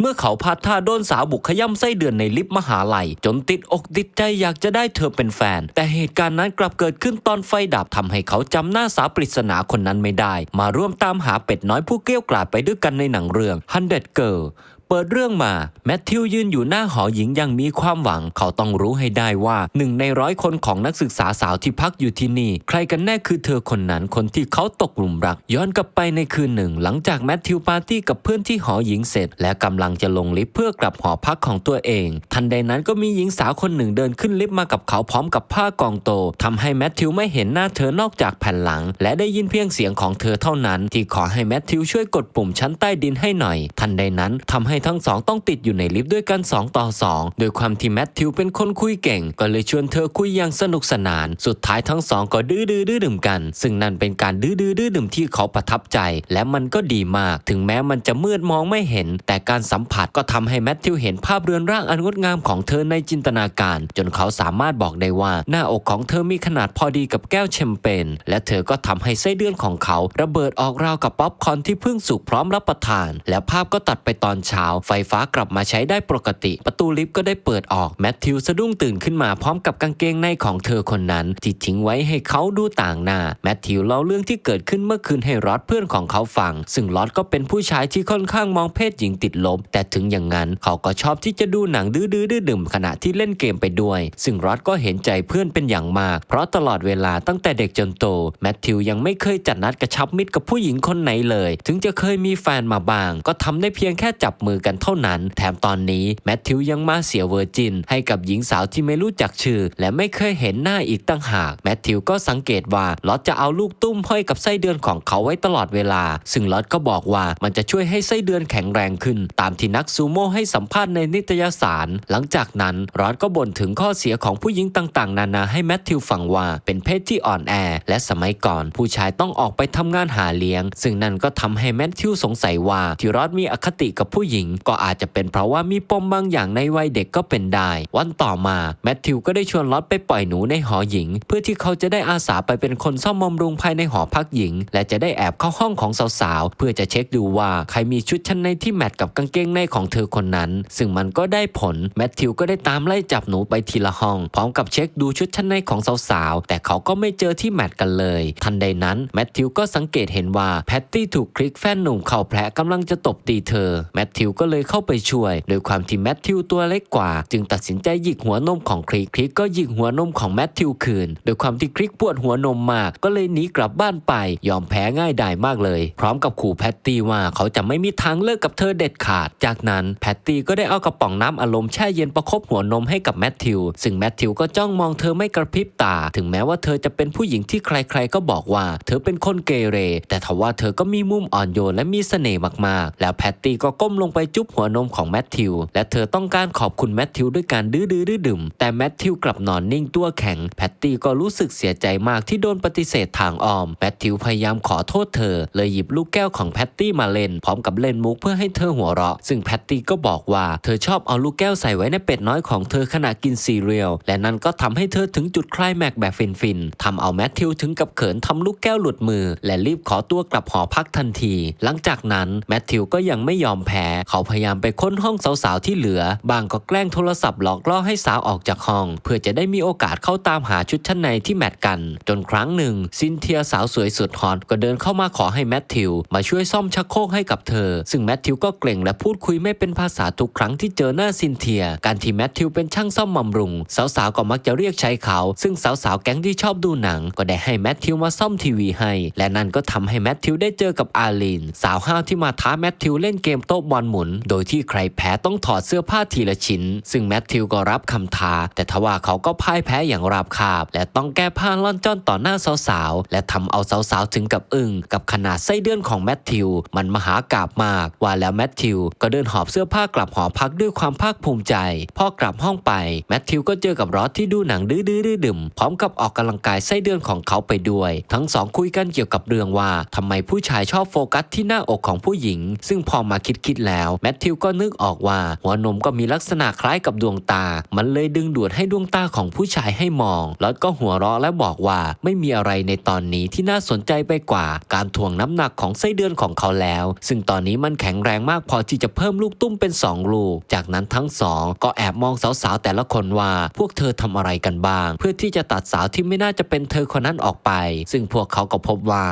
เมื่อเขาพาดท่าโดนสาวบุกขย่ำไส้เดือนในลิฟต์มหาลัย จนติดอกติดใจอยากจะได้เธอเป็นแฟน แต่เหตุการณ์นั้นกลับเกิดขึ้นตอนไฟดับทำให้เขาจำหน้าสาวปริศนาคนนั้นไม่ได้ มาร่วมตามหาเป็ดน้อยผู้เกลี้ยวกล่อมไปด้วยกันในหนังเรื่อง Hundred Girl เปิดเรื่องมา แมทธิวยืนอยู่หน้าหอหญิงยังมีความหวัง เขาต้องรู้ให้ได้ว่าหนึ่งในร้อยคนของนักศึกษาสาวที่พักอยู่ที่นี่ ใครกันแน่คือเธอคนนั้นคนที่เขาตกหลุมรัก ย้อนกลับไปในคืนหนึ่ง หลังจากแมทธิวปาร์ตี้กับเพื่อนที่หอหญิงเสร็จ และกำลังจะลงลิฟต์เพื่อกลับหอพักของตัวเอง ทันใดนั้นก็มีหญิงสาวคนหนึ่งเดินขึ้นลิฟต์มากับเขาพร้อมกับผ้ากองโตทำให้แมทธิวไม่เห็นหน้าเธอนอกจากแผ่นหลัง และได้ยินเพียงเสียงของเธอเท่านั้น ที่ขอให้แมทธิวช่วยกดปุ่มชั้นใต้ดินให้หน่อย ทันใดนั้นทำให้ทั้งสองต้องติดอยู่ในลิฟต์ด้วยกัน 2 ต่อ 2 โดยความที่แมทธิวเป็นคนคุยเก่ง ก็เลยชวนเธอคุยอย่างสนุกสนาน สุดท้ายทั้งสองก็ดื้อดื้อดื้อดื่มกัน ซึ่งนั่นเป็นการดื้อดื้อดื้อดื่มที่เขาประทับใจ และมันก็ดีมาก ถึงแม้มันจะมืดมองไม่เห็น แต่การสัมผัสก็ทำให้แมทธิวเห็นภาพเรือนร่างอันงดงามของเธอในจินตนาการ จนเขาสามารถบอกได้ว่า หน้าอกของเธอมีขนาดพอดีกับแก้วแชมเปญและเธอก็ทำให้ไส้เดือนของเขา ระเบิดออกราวกับป๊อปคอร์นที่เพิ่งสุกพร้อมรับประทาน และภาพก็ตัดไปตอนเช้าไฟฟ้ากลับมาใช้ได้ปกติ ประตูลิฟต์ก็ได้เปิดออกแมทธิวสะดุ้งตื่นขึ้นมาพร้อมกับกางเกงในของเธอคนนั้นที่ทิ้งไว้ให้เขาดูต่างหน้าแมทธิวเล่าเรื่องที่เกิดขึ้นเมื่อคืนให้รอดเพื่อนของเขาฟัง ซึ่งรอดก็เป็นผู้ชายที่ค่อนข้างมองเพศหญิงติดลบ แต่ถึงอย่างนั้นเขาก็ชอบที่จะดูหนังดื้อๆดื้อดื่มขณะที่เล่นเกมไปด้วย ซึ่งรอดก็เห็นใจเพื่อนเป็นอย่างมาก เพราะตลอดเวลาตั้งแต่เด็กจนโตแมทธิวยังไม่เคยจัดนัดกระชับมิตรกับผู้หญิงคนไหนเลย ถึงจะเคยมีแฟนมาบ้าง ก็ทำได้เพียงแค่จับมือกันเท่านั้น แถมตอนนี้แมทธิวยังมาเสียเวอร์จิน ให้กับหญิงสาวที่ไม่รู้จักชื่อ และไม่เคยเห็นหน้าอีกตั้งหาก แมทธิวก็สังเกตว่าลอตจะเอาลูกตุ้มห้อยกับไส้เดือนของเขาไว้ตลอดเวลา ซึ่งลอตก็บอกว่ามันจะช่วยให้ไส้เดือนแข็งแรงขึ้น ตามที่นักซูโม่ให้สัมภาษณ์ในนิตยสาร หลังจากนั้นรอดก็บ่นถึงข้อเสียของผู้หญิงต่างๆ นานาให้แมทธิวฟังว่าเป็นเพศที่อ่อนแอ และสมัยก่อน ผู้ชายต้องออกไปทำงานหาเลี้ยง ซึ่งนั่นก็ทำให้แมทธิวสงสัยว่าที่รอดมีอคติกับผู้หญิงก็อาจจะเป็นเพราะว่ามีปมบางอย่างในวัยเด็กก็เป็นได้ วันต่อมาแมทธิวก็ได้ชวนลอตไปปล่อยหนูในหอหญิง เพื่อที่เขาจะได้อาสาไปเป็นคนซ่อมบำรุงภายในหอพักหญิง และจะได้แอบเข้าห้องของสาวๆ เพื่อจะเช็คดูว่าใครมีชุดชั้นในที่แมทกับกางเกงในของเธอคนนั้น ซึ่งมันก็ได้ผลแมทธิวก็ได้ตามไล่จับหนูไปทีละห้อง พร้อมกับเช็คดูชุดชั้นในของสาวๆ แต่เขาก็ไม่เจอที่แมทกันเลย ทันใดนั้นแมทธิวก็สังเกตเห็นว่าแพตตี้ถูกคลิกแฟนหนุ่มเข่าแผลกำลังจะตบตีเธอแมทธิวก็เลยเข้าไปช่วย โดยความที่แมทธิวตัวเล็กกว่า จึงตัดสินใจหยิกหัวนมของคลิกคลิกก็หยิกหัวนมของแมทธิวคืน โดยความที่คลิกปวดหัวนมมาก ก็เลยหนีกลับบ้านไป ยอมแพ้ง่ายดายมากเลย พร้อมกับขู่แพตตี้ว่าเขาจะไม่มีทางเลิกกับเธอเด็ดขาด จากนั้นแพตตี้ก็ได้เอากระป๋องน้ำอารมณ์แช่เย็นประคบหัวนมให้กับแมทธิว ซึ่งแมทธิวก็จ้องมองเธอไม่กระพริบตา ถึงแม้ว่าเธอจะเป็นผู้หญิงที่ใครๆก็บอกว่า เธอเป็นคนเกเร แต่ทว่าเธอก็มีมุมอ่อนโยนและมีเสน่ห์มากๆ แล้วแพตตี้ก็ก้มลงไปจุ๊บหัวนมของแมทธิว และเธอต้องการขอบคุณแมทธิวด้วยการดื้อดื้อดื้อดื่มแต่แมทธิวกลับนอนนิ่งตัวแข็ง แพตตี้ก็รู้สึกเสียใจมากที่โดนปฏิเสธทางอ้อม แมทธิวพยายามขอโทษเธอ เลยหยิบลูกแก้วของแพตตี้มาเล่น พร้อมกับเล่นมุกเพื่อให้เธอหัวเราะ ซึ่งแพตตี้ก็บอกว่าเธอชอบเอาลูกแก้วใส่ไว้ในเป็ดน้อยของเธอขณะกินซีเรียล และนั่นก็ทำให้เธอถึงจุดคลายแม็กแบบฟินๆทำเอาแมทธิวถึงกับเขินทำลูกแก้วหลุดมือ และรีบขอตัวกลับหอพักทันที หลังจากนั้นแมทธิวก็ยังไม่ยอมแพ้เขาาพยายามไปค้นห้องสาวๆที่เหลือ บางก็แกล้งโทรศัพท์หลอกล่อให้สาวออกจากห้อง เพื่อจะได้มีโอกาสเข้าตามหาชุดชั้นในที่แมทกัน จนครั้งหนึ่ง ซินเทียสาวสวยสุดฮอตก็เดินเข้ามาขอให้แมทธิว มาช่วยซ่อมชักโครกให้กับเธอ ซึ่งแมทธิวก็เกรงและพูดคุยไม่เป็นภาษาทุกครั้งที่เจอหน้าซินเทีย การที่แมทธิวเป็นช่างซ่อมบำรุง สาวๆก็มักจะเรียกใช้เขา ซึ่งสาวๆแก๊งที่ชอบดูหนัง ก็ได้ให้แมทธิวมาซ่อมทีวีให้ และนั่นก็ทำให้แมทธิวได้เจอกับอาลีนสาวห้าวที่มาท้าแมทธิวเล่นเกมโต๊ะบอลหมน โดยที่ใครแพ้ต้องถอดเสื้อผ้าทีละชิ้น ซึ่งแมทธิวก็รับคำท้า แต่ทว่าเขาก็พ่ายแพ้อย่างราบคาบ และต้องแก้ผ้าล่อนจ้อนต่อหน้าสาวๆ และทำเอาสาวๆ ถึงกับอึ้งกับขนาดไส้เดือนของแมทธิว มันมหากราบมาก ว่าแล้วแมทธิวก็เดินหอบเสื้อผ้ากลับหอพักด้วยความภาคภูมิใจ พอกลับห้องไป แมทธิวก็เจอกับรอสที่ดูหนังดื้อๆดื่มพร้อมกับออกกำลังกายไส้เดือนของเขาไปด้วย ทั้งสองคุยกันเกี่ยวกับเรื่องว่าทำไมผู้ชายชอบโฟกัสที่หน้าอกของผู้หญิง ซึ่งพอมาคิดๆแล้วแล้วแมทธิวก็นึกออกว่า หัวนมก็มีลักษณะคล้ายกับดวงตา มันเลยดึงดูดให้ดวงตาของผู้ชายให้มอง แลอดก็หัวเราะและบอกว่าไม่มีอะไรในตอนนี้ที่น่าสนใจไปกว่า การถ่วงน้ำหนักของไส้เดือนของเขาแล้ว ซึ่งตอนนี้มันแข็งแรงมากพอที่จะเพิ่มลูกตุ้มเป็น 2 ลูก จากนั้นทั้งสองก็แอบมองสาวๆแต่ละคนว่า พวกเธอทำอะไรกันบ้าง เพื่อที่จะตัดสาวที่ไม่น่าจะเป็นเธอคนนั้นออกไป ซึ่งพวกเขาก็พบว่า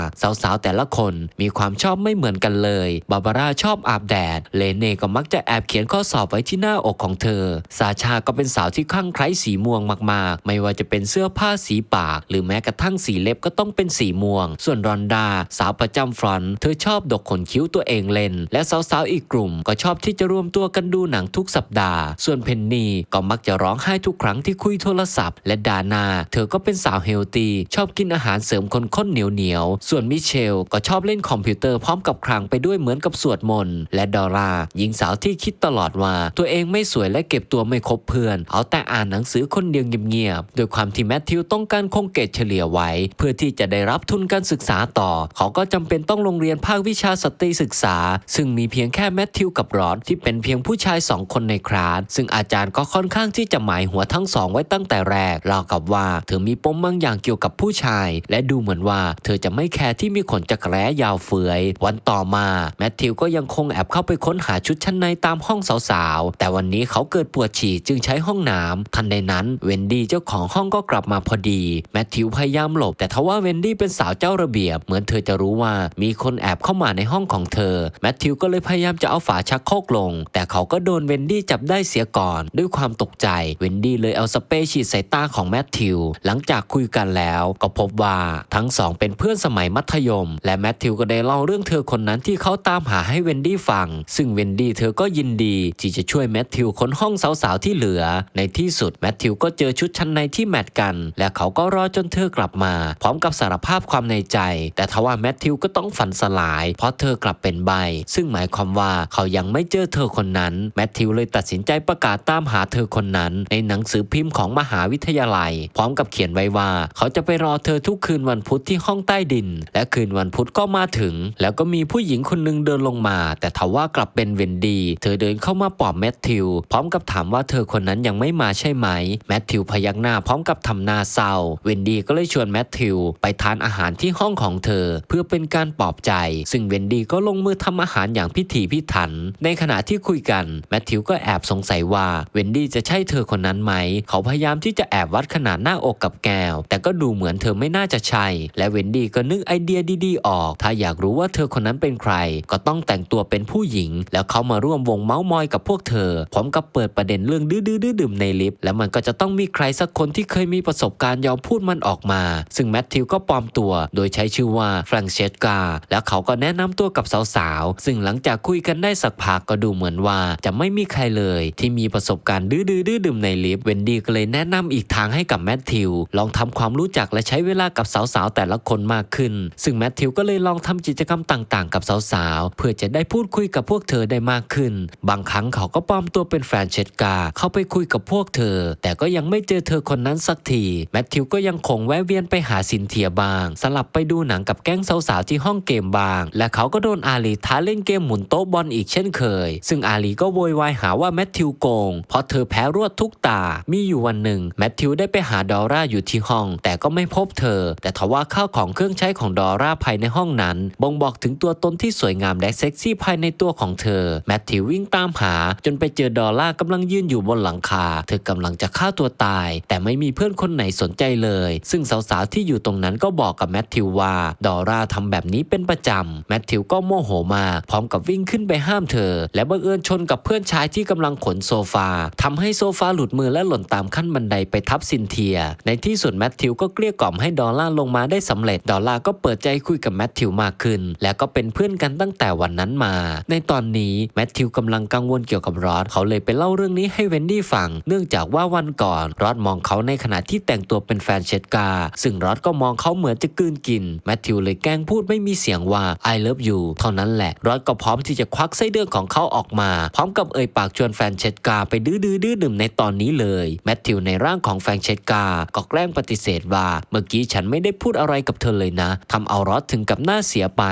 สาวๆแต่ละคนมีความชอบไม่เหมือนกันเลยบาบาร่าชอบอาบแดดเลเน่ก็มักจะแอบเขียนข้อสอบไว้ที่หน้าอกของเธอ ซาชาก็เป็นสาวที่คลั่งไคล้สีม่วงมากๆ ไม่ว่าจะเป็นเสื้อผ้าสีปาก หรือแม้กระทั่งสีเล็บก็ต้องเป็นสีม่วง ส่วนรอนดา สาวประจำฟรอนเธอชอบดกขนคิ้วตัวเองเล่น และสาวๆอีกกลุ่ม ก็ชอบที่จะรวมตัวกันดูหนังทุกสัปดาห์ ส่วนเพนนีก็มักจะร้องไห้ทุกครั้งที่คุยโทรศัพท์ และดานา เธอก็เป็นสาวเฮลตี้ชอบกินอาหารเสริมคนข้นเหนียวเหนียวๆส่วนมิเชลก็ชอบเล่นคอมพิวเตอร์พร้อมกับคลังไปด้วยเหมือนกับสวดมนต์และดอร่าหญิงสาวที่คิดตลอดว่า ตัวเองไม่สวยและเก็บตัวไม่คบเพื่อน เอาแต่อ่านหนังสือคนเดียวเงียบๆโดยความที่แมทธิวต้องการคงเกรดเฉลี่ยไว้ เพื่อที่จะได้รับทุนการศึกษาต่อ เขาก็จำเป็นต้องลงเรียนภาควิชาสตรีศึกษา ซึ่งมีเพียงแค่แมทธิวกับรอดที่เป็นเพียงผู้ชายสองคนในคลาสซึ่งอาจารย์ก็ค่อนข้างที่จะหมายหัวทั้งสองไว้ตั้งแต่แรกราวกับว่า เธอมีปมบางอย่างเกี่ยวกับผู้ชาย และดูเหมือนว่า เธอจะไม่แคร์ที่มีขนจักรแร้ยาวเฟือยวันต่อมาแมทธิวก็ยังคงแอบเข้าไปค้นหาชุดชั้นในตามห้องสาวๆ แต่วันนี้เขาเกิดปวดฉี่จึงใช้ห้องน้ำทันใดนั้นเวนดี้เจ้าของห้องก็กลับมาพอดี แมทธิวพยายามหลบ แต่ทว่าเวนดี้เป็นสาวเจ้าระเบียบ เหมือนเธอจะรู้ว่ามีคนแอบเข้ามาในห้องของเธอ แมทธิวก็เลยพยายามจะเอาฝาชักโครกลง แต่เขาก็โดนเวนดี้จับได้เสียก่อน ด้วยความตกใจ เวนดี้เลยเอาสเปรย์ฉีดใส่ตาของแมทธิว หลังจากคุยกันแล้ว ก็พบว่าทั้งสองเป็นเพื่อนสมัยมัธยม และแมทธิวก็ได้เล่าเรื่องเธอคนนั้นที่เขาตามหาให้เวนดี้ฟัง ซึ่งเวนดี้เธอก็ยินดีที่จะช่วยแมทธิวค้นห้องสาวๆที่เหลือ ในที่สุดแมทธิวก็เจอชุดชั้นในที่แมทกัน และเขาก็รอจนเธอกลับมา พร้อมกับสารภาพความในใจ แต่ทว่าแมทธิวก็ต้องฝันสลาย เพราะเธอกลับเป็นใบ ซึ่งหมายความว่าเขายังไม่เจอเธอคนนั้นแมทธิวเลยตัดสินใจประกาศตามหาเธอคนนั้น ในหนังสือพิมพ์ของมหาวิทยาลัย พร้อมกับเขียนไว้ว่า เขาจะไปรอเธอทุกคืนวันพุธที่ห้องใต้ดิน และคืนวันพุธก็มาถึง แล้วก็มีผู้หญิงคนหนึงเดินลงมา แต่ทว่ากลับเป็นเวนดี้เธอเดินเข้ามาปลอบแมทธิว พร้อมกับถามว่าเธอคนนั้นยังไม่มาใช่ไหม แมทธิวพยักหน้าพร้อมกับทำหน้าเศร้า เวนดี้ก็เลยชวนแมทธิวไปทานอาหารที่ห้องของเธอ เพื่อเป็นการปลอบใจ ซึ่งเวนดี้ก็ลงมือทำอาหารอย่างพิถีพิถัน ในขณะที่คุยกันแมทธิวก็แอบสงสัยว่าเวนดี้จะใช่เธอคนนั้นไหม เขาพยายามที่จะแอบวัดขนาดหน้าอกกับแก้ว แต่ก็ดูเหมือนเธอไม่น่าจะใช่ และเวนดี้ก็นึกไอเดียดีๆออก ถ้าอยากรู้ว่าเธอคนนั้นเป็นใคร ก็ต้องแต่งตัวเป็นผู้หญิงแล้วเขามาร่วมวงเมาส์มอยกับพวกเธอพร้อมกับเปิดประเด็นเรื่องดื้อๆดื่มในลิฟต์แล้วมันก็จะต้องมีใครสักคนที่เคยมีประสบการณ์ยอมพูดมันออกมา ซึ่งแมทธิวก็ปลอมตัว โดยใช้ชื่อว่าแฟรงเชสกาแล้วเขาก็แนะนำตัวกับสาวๆ ซึ่งหลังจากคุยกันได้สักพักก็ดูเหมือนว่า จะไม่มีใครเลย ที่มีประสบการณ์ดื้อๆดื่มในลิฟต์เวนดี้ก็เลยแนะนำอีกทางให้กับแมทธิวลองทำความรู้จักและใช้เวลากับสาวๆ แต่ละคนมากขึ้น ซึ่งแมทธิวก็เลยลองทำกิจกรรมต่างๆ กับสาวๆ เพื่อจะได้พูดคุยกับพวกเธอได้มากขึ้น บางครั้งเขาก็ปลอมตัวเป็นแฟนเชสกา เข้าไปคุยกับพวกเธอ แต่ก็ยังไม่เจอเธอคนนั้นสักที แมทธิวก็ยังคงแวะเวียนไปหาซินเทียบาง สลับไปดูหนังกับแก๊งสาวๆที่ห้องเกมบาง และเขาก็โดนอาลีท้าเล่นเกมหมุนโต๊ะบอลอีกเช่นเคย ซึ่งอาลีก็โวยวายหาว่าแมทธิวโกง เพราะเธอแพ้รวดทุกตา มีอยู่วันหนึ่งแมทธิวได้ไปหาดอร่าอยู่ที่ห้อง แต่ก็ไม่พบเธอ แต่ทว่าข้าวของเครื่องใช้ของดอร่าภายในห้องนั้น บ่งบอกถึงตัวตนที่สวยงามและเซ็กซี่ภายในตัวของเธอแมทธิววิ่งตามหา จนไปเจอดอร่ากำลังยืนอยู่บนหลังคา เธอกำลังจะฆ่าตัวตาย แต่ไม่มีเพื่อนคนไหนสนใจเลย ซึ่งสาวๆที่อยู่ตรงนั้นก็บอกกับแมทธิวว่าดอร่าทำแบบนี้เป็นประจำแมทธิวก็โมโหมากพร้อมกับวิ่งขึ้นไปห้ามเธอ และบังเอิญชนกับเพื่อนชายที่กำลังขนโซฟาทำให้โซฟาหลุดมือและหล่นตามขั้นบันไดไปทับซินเทีย ในที่สุดแมทธิวก็เกลี้ยกล่อมให้ดอลล่าลงมาได้สำเร็จ ดอลล่าก็เปิดใจคุยกับแมทธิวมากขึ้น และก็เป็นเพื่อนกันตั้งแต่วันนั้นมา ในตอนนี้แมทธิวกำลังกังวลเกี่ยวกับรอดเขาเลยไปเล่าเรื่องนี้ให้เวนดี้ฟัง เนื่องจากว่าวันก่อนรอดมองเขาในขณะที่แต่งตัวเป็นแฟนเชดกา ซึ่งรอดก็มองเขาเหมือนจะกืนกินแมทธิวเลยแกล้งพูดไม่มีเสียงว่า I love you เท่านั้นแหละรอดก็พร้อมที่จะควักไส้เดือนของเขาออกมา พร้อมกับเอ่ยปากชวนแฟนเชดกาไปดื้อดื้อดื้อดื่มในตอนนี้เลยแมทธิวในร่างของแฟนเชดกาก็แกล้งปฏิเสธว่าเมื่อกี้ฉันไม่ได้พูดอะไรกับเธอเลยนะทำเอารอดถึงกับหน้าเสียไป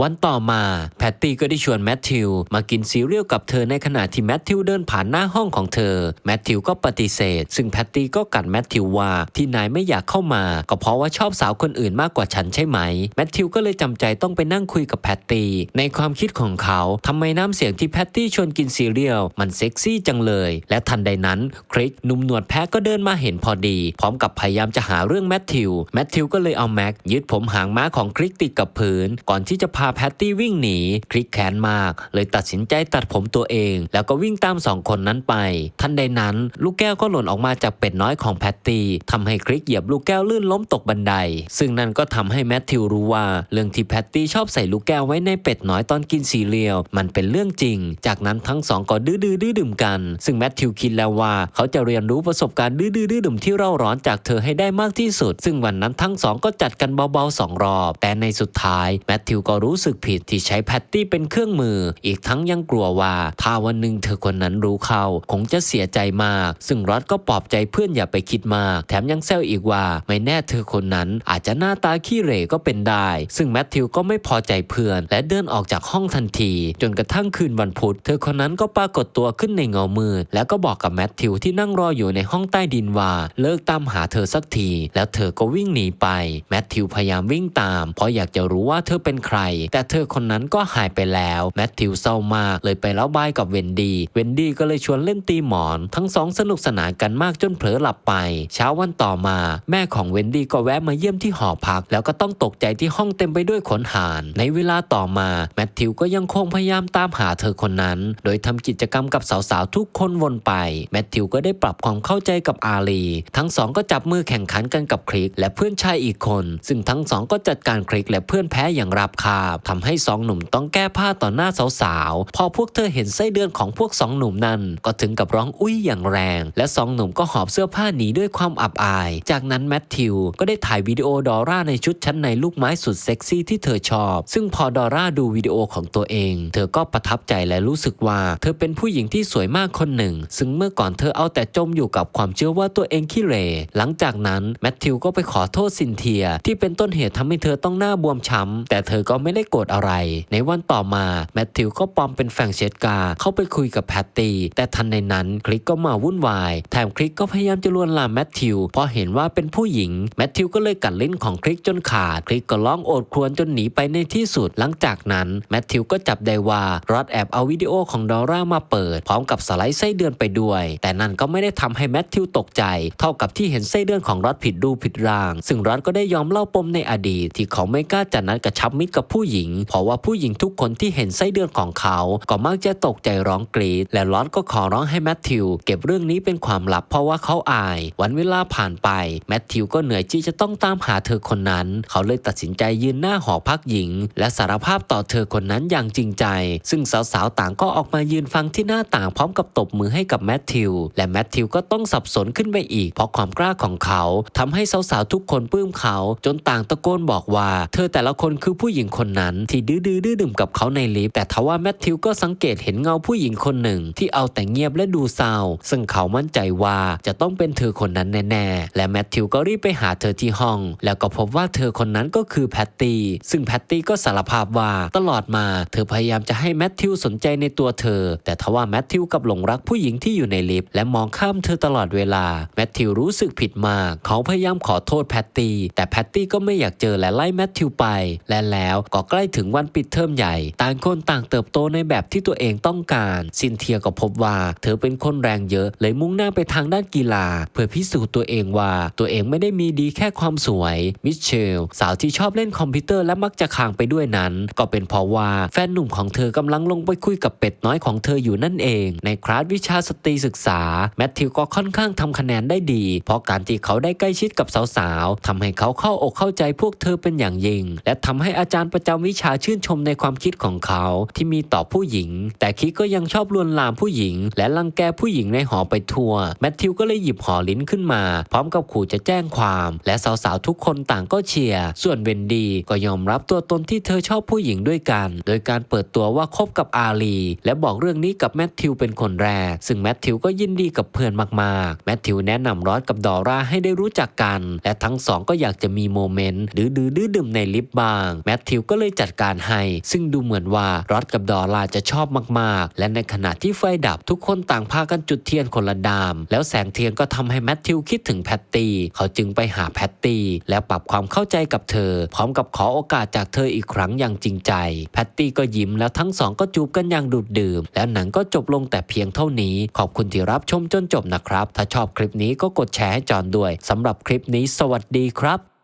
วันต่อมาแพตตี้ก็ได้ชวนแมทธิวมากินซีเรียลกับเธอในขณะที่แมทธิวเดินผ่านหน้าห้องของเธอ แมทธิวก็ปฏิเสธ ซึ่งแพตตี้ก็กัดแมทธิวว่าที่นายไม่อยากเข้ามา ก็เพราะว่าชอบสาวคนอื่นมากกว่าฉันใช่ไหม แมทธิวก็เลยจำใจต้องไปนั่งคุยกับแพตตี้ในความคิดของเขาทำไมน้ำเสียงที่แพตตี้ชวนกินซีเรียลมันเซ็กซี่จังเลย และทันใดนั้นคริกหนุ่มหนวดแพ้ก็เดินมาเห็นพอดี พร้อมกับพยายามจะหาเรื่องแมทธิวแมทธิวก็เลยเอาแม็กยึดผมหางม้าของคริกติดกับพื้น ก่อนที่จะพาแพตตี้วิ่งหนีคริกแค้นมาก เลยตััดสินใจตัดผมตัวเอง แล้วก็วิ่งตามสองคนนั้นไป ทันใดนั้น ลูกแก้วก็หล่นออกมาจากเป็ดน้อยของแพตตี้ทำให้คริกเหยียบลูกแก้วลื่นล้มตกบันได ซึ่งนั่นก็ทำให้แมทธิวรู้ว่าเรื่องที่แพตตี้ชอบใส่ลูกแก้วไว้ในเป็ดน้อยตอนกินซีเรียลมันเป็นเรื่องจริง จากนั้นทั้งสองก็ดื้อดื้อดื้อดื่มกัน ซึ่งแมทธิวคิดแล้วว่าเขาจะเรียนรู้ประสบการณ์ดื้อดื้อดื้อดื่มที่เร่าร้อนจากเธอให้ได้มากที่สุด ซึ่งวันนั้นทั้งสองก็จัดกันเบาๆสองรอบ แต่ในสุดท้ายแมทธิวก็รู้สึกผิดที่ใช้แพตตี้เป็นเครื่องมือ อีกทั้งยังกลัวว่า ถ้าวันหนึ่งเธอคนนั้นรู้เข้า คงจะเสียใจมาก ซึ่งรอดก็ปลอบใจเพื่อนอย่าไปคิดมาก แถมยังแซวอีกว่า ไม่แน่เธอคนนั้นอาจจะหน้าตาขี้เหร่ก็เป็นได้ ซึ่งแมทธิวก็ไม่พอใจเพื่อน และเดินออกจากห้องทันที จนกระทั่งคืนวันพุธ เธอคนนั้นก็ปรากฏตัวขึ้นในเงามืดแล้วก็บอกกับแมทธิวที่นั่งรออยู่ในห้องใต้ดินว่า เลิกตามหาเธอสักที แล้วเธอก็วิ่งหนีไป แมทธิวพยายามวิ่งตาม เพราะอยากจะรู้ว่าเธอเป็นใคร แต่เธอคนนั้นก็หายไปแล้ว แมทธิวเศร้ามาก เลยไปเล่าบายกับเวนดี้เวนดี้ก็เลยชวนเล่นตีหมอน ทั้งสองสนุกสนานกันมากจนเผลอหลับไป เช้าวันต่อมา แม่ของเวนดี้ก็แวะมาเยี่ยมที่หอพัก แล้วก็ต้องตกใจที่ห้องเต็มไปด้วยขนห่าน ในเวลาต่อมาแมทธิวก็ยังคงพยายามตามหาเธอคนนั้น โดยทำกิจกรรมกับสาวๆทุกคนวนไป แมทธิวก็ได้ปรับความเข้าใจกับอาลี ทั้งสองก็จับมือแข่งขันกันกับคริกและเพื่อนชายอีกคน ซึ่งทั้งสองก็จัดการคริกและเพื่อนแพ้อย่างราบคาบทำให้สองหนุ่มต้องแก้ผ้าต่อหน้าสาวพอพวกเธอเห็นไส้เดือนของพวกสองหนุ่มนั้น ก็ถึงกับร้องอุ้ยอย่างแรง และสองหนุ่มก็หอบเสื้อผ้าหนีด้วยความอับอาย จากนั้นแมทธิวก็ได้ถ่ายวิดีโอดอร่าในชุดชั้นในลูกไม้สุดเซ็กซี่ที่เธอชอบ ซึ่งพอดอร่าดูวิดีโอของตัวเอง เธอก็ประทับใจและรู้สึกว่า เธอเป็นผู้หญิงที่สวยมากคนหนึ่ง ซึ่งเมื่อก่อนเธอเอาแต่จมอยู่กับความเชื่อว่าตัวเองขี้เหร่หลังจากนั้นแมทธิวก็ไปขอโทษซินเทีย ที่เป็นต้นเหตุทำให้เธอต้องหน้าบวมช้ำแต่เธอก็ไม่ได้โกรธอะไร ในวันต่อมาแมทธิวก็ปลอมเป็นแฟงเชสกาเข้าไปคุยกับแพตตี้แต่ทันในนั้นคลิกก็มาวุ่นวาย แถมคลิกก็พยายามจะลวนลามแมทธิวเพราะเห็นว่าเป็นผู้หญิงแมทธิวก็เลยกัดลิ้นของคลิกจนขาด คลิกก็ร้องโอดครวญจนหนีไปในที่สุด หลังจากนั้นแมทธิวก็จับได้ว่ารอดแอบเอาวิดีโอของดอร่ามาเปิด พร้อมกับสไลด์ไส้เดือนไปด้วย แต่นั่นก็ไม่ได้ทำให้แมทธิวตกใจ เท่ากับที่เห็นไส้เดือนของรอดผิดรูปผิดร่าง ซึ่งรอดก็ได้ยอมเล่าปมในอดีต ที่เขาไม่กล้าจัดนัดกระชับมิตรกับผู้หญิง เพราะว่าผู้หญิงทุกคนที่เห็นไส้เดือนของเขา ก็มักจะตกใจร้องกรีด และรอดก็ขอร้องให้แมทธิวเก็บเรื่องนี้เป็นความลับเพราะว่าเขาอาย วันเวลาผ่านไป แมทธิวก็เหนื่อยที่จะต้องตามหาเธอคนนั้น เขาเลยตัดสินใจยืนหน้าหอพักหญิง และสารภาพต่อเธอคนนั้นอย่างจริงใจ ซึ่งสาวๆต่างก็ออกมายืนฟังที่หน้าต่างพร้อมกับตบมือให้กับแมทธิวและแมทธิวก็ต้องสับสนขึ้นไปอีก เพราะความกล้าของเขาทำให้สาวๆทุกคนปลื้มเขา จนต่างตะโกนบอกว่า เธอแต่ละคนคือผู้หญิงคนนั้นที่ดื้อดื้อดื้อดื่มกับเขาในลิฟต์แต่ทว่าแมมทธิวก็สังเกตเห็นเงาผู้หญิงคนหนึ่ง ที่เอาแต่เงียบและดูเศร้าซึ่งเขามั่นใจว่าจะต้องเป็นเธอคนนั้นแน่ๆ และแมทธิวก็รีบไปหาเธอที่ห้อง แล้วก็พบว่าเธอคนนั้นก็คือแพตตี้ซึ่งแพตตี้ก็สารภาพว่าตลอดมาเธอพยายามจะให้แมทธิวสนใจในตัวเธอ แต่ทว่าแมทธิวกับหลงรักผู้หญิงที่อยู่ในลิฟต์และมองข้ามเธอตลอดเวลาแมทธิวรู้สึกผิดมากเขาพยายามขอโทษแพตตี้แต่แพตตี้ก็ไม่อยากเจอและไล่แมทธิวไป และแล้วก็ใกล้ถึงวันปิดเทอมใหญ่ต่างคนต่างเติบโตในแบบที่ตัวเองต้องการ ซินเทียก็พบว่า เธอเป็นคนแรงเยอะ เลยมุ่งหน้าไปทางด้านกีฬา เพื่อพิสูจน์ตัวเองว่า ตัวเองไม่ได้มีดีแค่ความสวย มิเชล สาวที่ชอบเล่นคอมพิวเตอร์และมักจะค้างไปด้วยนั้น ก็เป็นเพราะว่าแฟนหนุ่มของเธอกำลังลงไปคุยกับเป็ดน้อยของเธออยู่นั่นเอง ในคลาสวิชาสตรีศึกษาแมทธิวก็ค่อนข้างทำคะแนนได้ดี เพราะการที่เขาได้ใกล้ชิดกับสาวๆทำให้เขาเข้าอกเข้าใจพวกเธอเป็นอย่างยิ่ง และทำให้อาจารย์ประจำวิชาชื่นชมในความคิดของเขาที่มีต่อผู้หญิง แต่คิดก็ยังชอบลวนลามผู้หญิง และรังแกผู้หญิงในหอไปทั่วแมทธิวก็เลยหยิบหอลิ้นขึ้นมา พร้อมกับขู่จะแจ้งความ และสาวๆทุกคนต่างก็เชียร์ส่วนเวนดี้ก็ยอมรับตัวตนที่เธอชอบผู้หญิงด้วยกัน โดยการเปิดตัวว่าคบกับอาลี และบอกเรื่องนี้กับแมทธิวเป็นคนแรก ซึ่งแมทธิวก็ยินดีกับเพื่อนมากๆ แมทธิวแนะนำรอดกับดอร่าให้ได้รู้จักกัน และทั้งสองก็อยากจะมีโมเมนต์หรือดื้อดื้อดื่มในลิฟต์บ้าง แมทธิวก็เลยจัดการให้ ซึ่งดูเหมือนว่ารอดกับดออร่าจะชอบมากๆ และในขณะที่ไฟดับทุกคนต่างพากันจุดเทียนคนละดาม แล้วแสงเทียนก็ทำให้แมทธิวคิดถึงแพตตี้เขาจึงไปหาแพตตี้และปรับความเข้าใจกับเธอ พร้อมกับขอโอกาสจากเธออีกครั้งอย่างจริงใจ แพตตี้ก็ยิ้มแล้วทั้งสองก็จูบกันอย่างดูดดื่ม แล้วหนังก็จบลงแต่เพียงเท่านี้ ขอบคุณที่รับชมจนจบนะครับ ถ้าชอบคลิปนี้ก็กดแชร์ให้จอนด้วยสำหรับคลิปนี้สวัสดีครับ